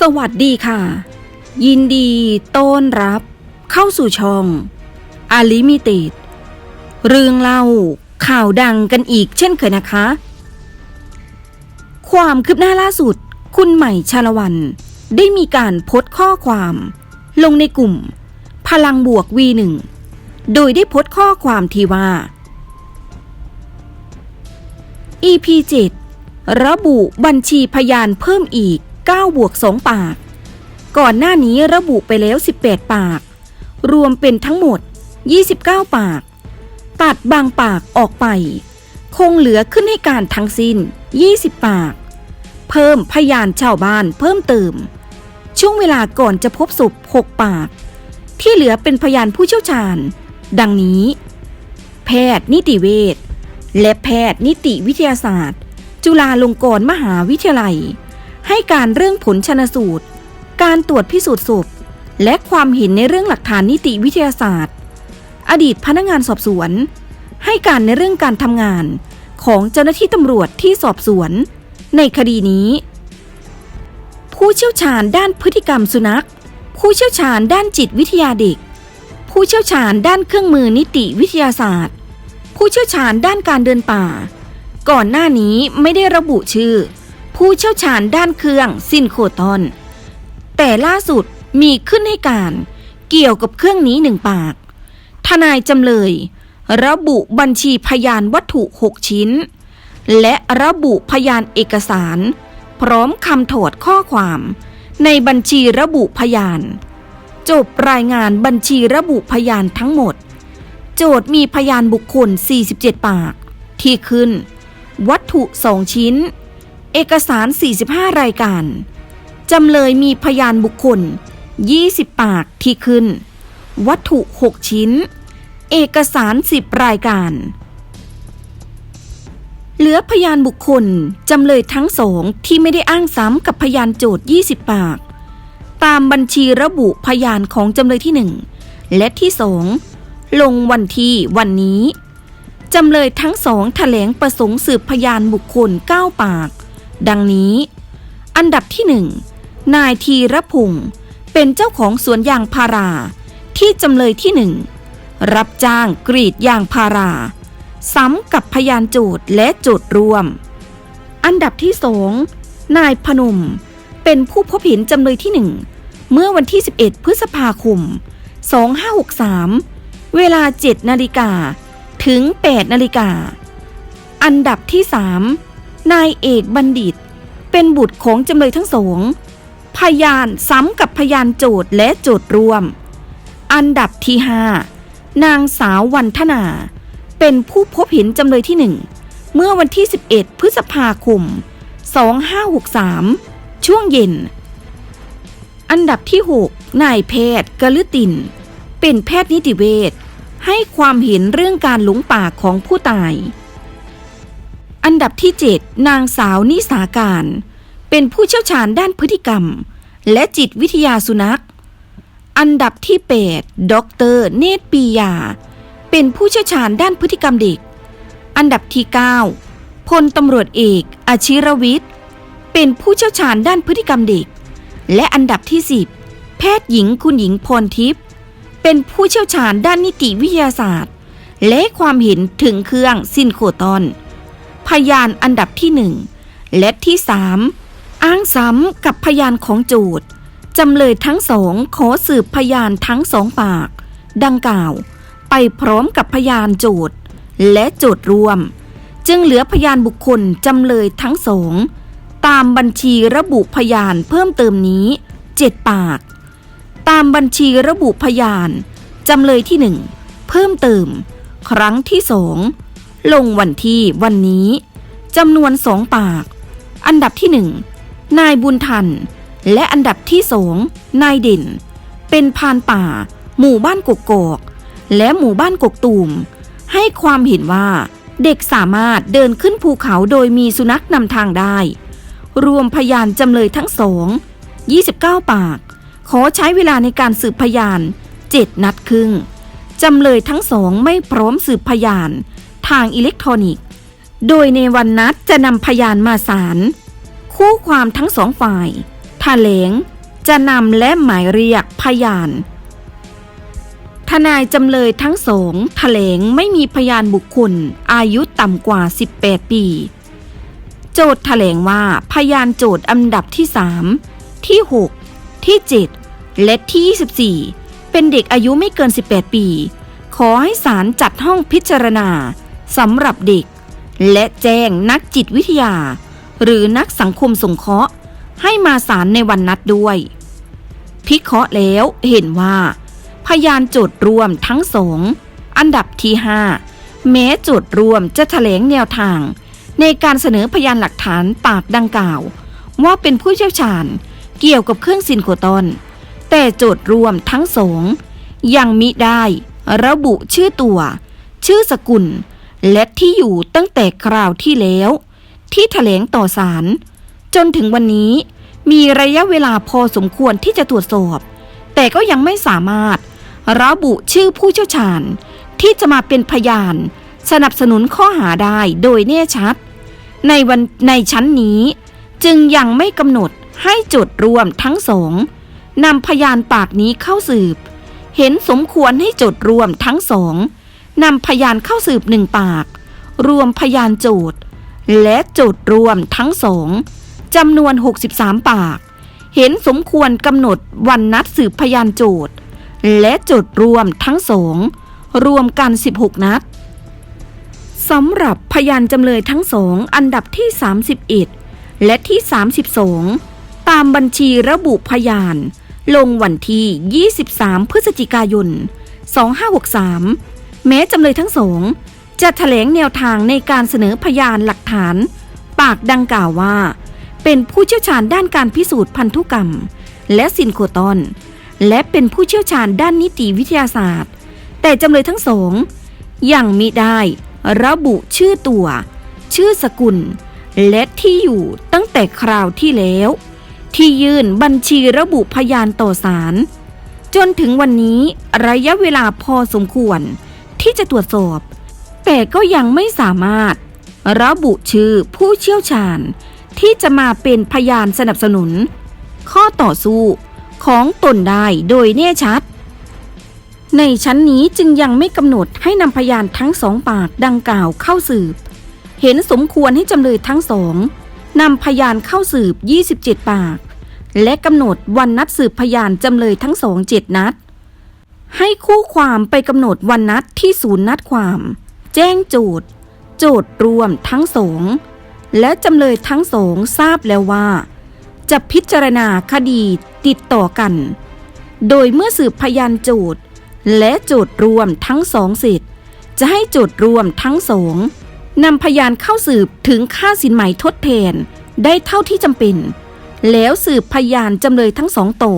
สวัสดีค่ะ ยินดีต้อนรับ เข้าสู่ช่องอาลิมิเต็ดเรื่องเล่าข่าวดังกันอีกเช่นเคยนะคะ ความคืบหน้าล่าสุด คุณใหม่ชาละวัน ได้มีการโพสต์ข้อความ ลงในกลุ่ม พลังบวก V1 โดยได้โพสต์ข้อความที่ว่า EP 7 ระบุบัญชีพยานเพิ่มอีก 9 บวก 2 ปาก ก่อนหน้านี้ระบุไปแล้ว 18 ปาก รวมเป็นทั้งหมด 29 ปาก ตัดบางปากออกไป คงเหลือขึ้นให้การทั้งสิ้น 20 ปาก เพิ่มพยานชาวบ้านเพิ่มเติม ช่วงเวลาก่อนจะพบศพ6 ปาก ที่เหลือเป็นพยานผู้เชี่ยวชาญ ดังนี้ แพทย์นิติเวชและแพทย์นิติวิทยาศาสตร์ จุฬาลงกรณ์มหาวิทยาลัย ให้การเรื่องผลชนสูตร การตรวจพิสูจน์ศพ และความเห็นในเรื่องหลักฐานนิติวิทยาศาสตร์ อดีตพนักงานสอบสวน ให้การในเรื่องการทำงานของเจ้าหน้าที่ตำรวจที่สอบสวน ในคดีนี้ ผู้เชี่ยวชาญด้านพฤติกรรมสุนัข ผู้เชี่ยวชาญด้านจิตวิทยาเด็ก ผู้เชี่ยวชาญด้านเครื่องมือนิติวิทยาศาสตร์ ผู้เชี่ยวชาญด้านการเดินป่า ก่อนหน้านี้ไม่ได้ระบุชื่อ ผู้เชี่ยวชาญด้านเครื่องซินโคตอน แต่ล่าสุดมีขึ้นให้การเกี่ยวกับเครื่องนี้หนึ่งปาก ทนายจำเลย ระบุบัญชีพยานวัตถุ6ชิ้น และระบุพยานเอกสาร พร้อมคำถอดข้อความ ในบัญชีระบุพยาน จบรายงานบัญชีระบุพยานทั้งหมด โจทย์มีพยานบุคคล 47 ปาก ที่ขึ้น วัตถุ2ชิ้น เอกสาร 45 รายการ จำเลยมีพยานบุคคล 20 ปากที่ขึ้น วัตถุ 6 ชิ้น เอกสาร 10 รายการ เหลือพยานบุคคล จำเลยทั้งสองที่ไม่ได้อ้างซ้ำกับพยานโจทย์ 20 ปาก ตามบัญชีระบุพยานของจำเลยที่ 1 และที่2ลงวันที่วันนี้จำเลยทั้งสองแถลงประสงค์สืบพยานบุคคล 9 ปาก ดังนี้ อันดับที่1นายทีรพงศ์เป็นเจ้าของสวนยางพารา ที่จำเลยที่1รับจ้างกรีดยางพารา ซ้ำกับพยานโจทย์และโจทย์รวม อันดับที่สองนายพนม เป็นผู้พบเห็นจำเลยที่หนึ่งเมื่อวันที่ 11 พฤษภาคม 2563 เวลา 7 นาฬิกา ถึง 8 นาฬิกา อันดับที่ 3 นายเอกบัณฑิต เป็นบุตรของจำเลยทั้งสองพยานซ้ำกับพยานโจทย์และโจทย์รวม อันดับที่5นางสาววันธนา เป็นผู้พบเห็นจำเลยที่หนึ่งเมื่อวันที่ 11 พฤษภาคม 2563 ช่วงเย็น อันดับที่ 6 นายแพทย์กฤติน เป็นแพทย์นิติเวชให้ความเห็นเรื่องการหลงป่าของผู้ตาย อันดับที่ 7 นางสาวนิสาการ เป็นผู้เชี่ยวชาญด้านพฤติกรรม และจิตวิทยาสุนัข อันดับที่ 8ดรเนตรปียา เป็นผู้เชี่ยวชาญด้านพฤติกรรมเด็ก อันดับที่ 9 พลตำรวจเอกอาชิรวิทย์ เป็นผู้เชี่ยวชาญด้านพฤติกรรมเด็ก และอันดับที่ 10 แพทย์หญิงคุณหญิงพรทิพย์ เป็นผู้เชี่ยวชาญด้านนิติวิทยาศาสตร์ และความเห็นถึงเครื่องซินโครตอน พยานอันดับที่หนึ่งและที่สามอ้างซ้ำกับพยานของโจทย์จำเลยทั้งสองขอสืบพยานทั้งสองปาก ดังกล่าว ไปพร้อมกับพยานโจทย์และโจทย์รวม จึงเหลือพยานบุคคลจำเลยทั้งสองตามบัญชีระบุพยานเพิ่มเติมนี้7ปาก ตามบัญชีระบุพยานจำเลยที่หนึ่งเพิ่มเติม ครั้งที่สอง ลงวันที่วันนี้จำนวนสองปาก อันดับที่หนึ่งนายบุญทัน และอันดับที่สองนายเด่น เป็นพานป่า หมู่บ้านกกอก และหมู่บ้านกกตูม ให้ความเห็นว่าเด็กสามารถเดินขึ้นภูเขาโดยมีสุนัขนำทางได้ รวมพยานจำเลยทั้งสอง29 ปาก ขอใช้เวลาในการสืบพยาน 7 นัดครึ่งจำเลยทั้งสองไม่พร้อมสืบพยาน ทางอิเล็กทรอนิกส์ โดยในวันนัดจะนำพยานมาศาลคู่ความทั้งสองฝ่ายแถลงจะนำและหมายเรียกพยาน ทนายจำเลยทั้งสองแถลงไม่มีพยานบุคคล อายุต่ำกว่า 18 ปี โจทย์แถลงว่าพยานโจทย์อันดับที่ 3 ที่ 6 ที่ 7 และที่ 24 เป็นเด็กอายุไม่เกิน 18 ปี ขอให้ศาลจัดห้องพิจารณา สำหรับเด็ก และแจ้งนักจิตวิทยา หรือนักสังคมสงเคราะห์ ให้มาศาลในวันนัดด้วย พิเคราะห์แล้วเห็นว่า พยานโจทย์รวมทั้งสองอันดับที่ 5 แม้โจทย์รวมจะแถลงแนวทาง ในการเสนอพยานหลักฐานปากดังกล่าว ว่าเป็นผู้เชี่ยวชาญเกี่ยวกับเครื่องซินโคตอน แต่โจทย์รวมทั้งสองยังมิได้ระบุชื่อตัว ชื่อสกุล และที่อยู่ตั้งแต่คราวที่แล้ว ที่แถลงต่อศาลจนถึงวันนี้ มีระยะเวลาพอสมควรที่จะตรวจสอบ แต่ก็ยังไม่สามารถ ระบุชื่อผู้เชี่ยวชาญ ที่จะมาเป็นพยาน สนับสนุนข้อหาได้โดยแน่ชัด ในวันในชั้นนี้ จึงยังไม่กำหนดให้โจทย์รวมทั้งสองนำพยานปากนี้เข้าสืบ เห็นสมควรให้โจทย์รวมทั้งสอง นำพยานเข้าสืบหนึ่งปาก รวมพยานโจทย์ และโจทย์รวมทั้งสองจำนวน 63 ปาก เห็นสมควรกำหนดวันนัดสืบพยานโจทย์ และโจทย์รวมทั้งสองรวมกัน 16 นัดสำหรับพยานจำเลยทั้งสองอันดับที่ 31 และที่ 32 ตามบัญชีระบุพยาน ลงวันที่ 23 พฤศจิกายน 2563 แม้จำเลยทั้งสองจะแถลงแนวทางในการเสนอพยานหลักฐาน ปากดังกล่าวว่า เป็นผู้เชี่ยวชาญด้านการพิสูจน์พันธุกรรม และซินโคตอน และเป็นผู้เชี่ยวชาญด้านนิติวิทยาศาสตร์ แต่จำเลยทั้งสองยังมิได้ระบุชื่อตัว ชื่อสกุล และที่อยู่ตั้งแต่คราวที่แล้ว ที่ยื่นบัญชีระบุพยานต่อศาลจนถึงวันนี้ระยะเวลาพอสมควร ที่จะตรวจสอบ แต่ก็ยังไม่สามารถ ระบุชื่อผู้เชี่ยวชาญ ที่จะมาเป็นพยานสนับสนุน ข้อต่อสู้ของตนได้โดยแน่ชัด ในชั้นนี้จึงยังไม่กำหนดให้นำพยานทั้งสองปากดังกล่าวเข้าสืบ เห็นสมควรให้จำเลยทั้งสองนำพยานเข้าสืบ 27 ปาก และกำหนดวันนัดสืบพยานจำเลยทั้งสองเจ็ดนัด ให้คู่ความไปกำหนดวันนัดที่ศูนย์นัดความ แจ้งโจทย์ โจทย์รวมทั้งสองและจำเลยทั้งสองทราบแล้วว่า จะพิจารณาคดีติดต่อกัน โดยเมื่อสืบพยานโจทย์ และโจทย์รวมทั้งสองเสร็จจะให้โจทย์รวมทั้งสองนำพยานเข้าสืบถึงค่าสินไหมทดแทนได้เท่าที่จำเป็น แล้วสืบพยานจำเลยทั้งสองต่อ